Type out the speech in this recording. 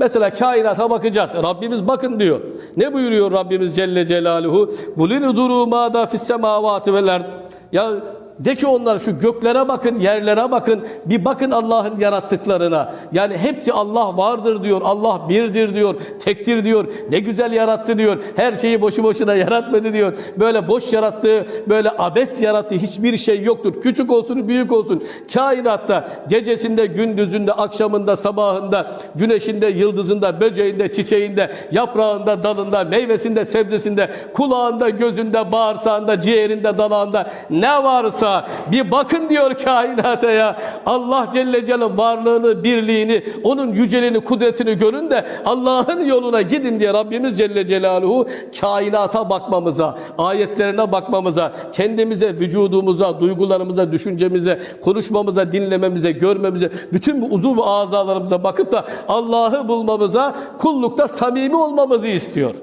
Mesela kainata bakacağız. Rabbimiz bakın diyor. Ne buyuruyor Rabbimiz Celle Celaluhu? Kulin duru ma da fis semavati vel ard. Ya de ki onlar şu göklere bakın, yerlere bakın, bir bakın Allah'ın yarattıklarına. Yani hepsi Allah vardır diyor, Allah birdir diyor, tektir diyor, ne güzel yarattı diyor, her şeyi boşu boşuna yaratmadı diyor. Böyle boş yarattığı, böyle abes yarattığı hiçbir şey yoktur. Küçük olsun, büyük olsun. Kainatta gecesinde, gündüzünde, akşamında, sabahında, güneşinde, yıldızında, böceğinde, çiçeğinde, yaprağında, dalında, meyvesinde, sebzesinde, kulağında, gözünde, bağırsağında, ciğerinde, dalağında ne varsa bir bakın diyor kainata ya. Allah Celle Celaluhu varlığını, birliğini, onun yüceliğini, kudretini görün de Allah'ın yoluna gidin diye Rabbimiz Celle Celaluhu kainata bakmamıza, ayetlerine bakmamıza, kendimize, vücudumuza, duygularımıza, düşüncemize, konuşmamıza, dinlememize, görmemize, bütün bu uzun azalarımıza bakıp da Allah'ı bulmamıza, kullukta samimi olmamızı istiyor.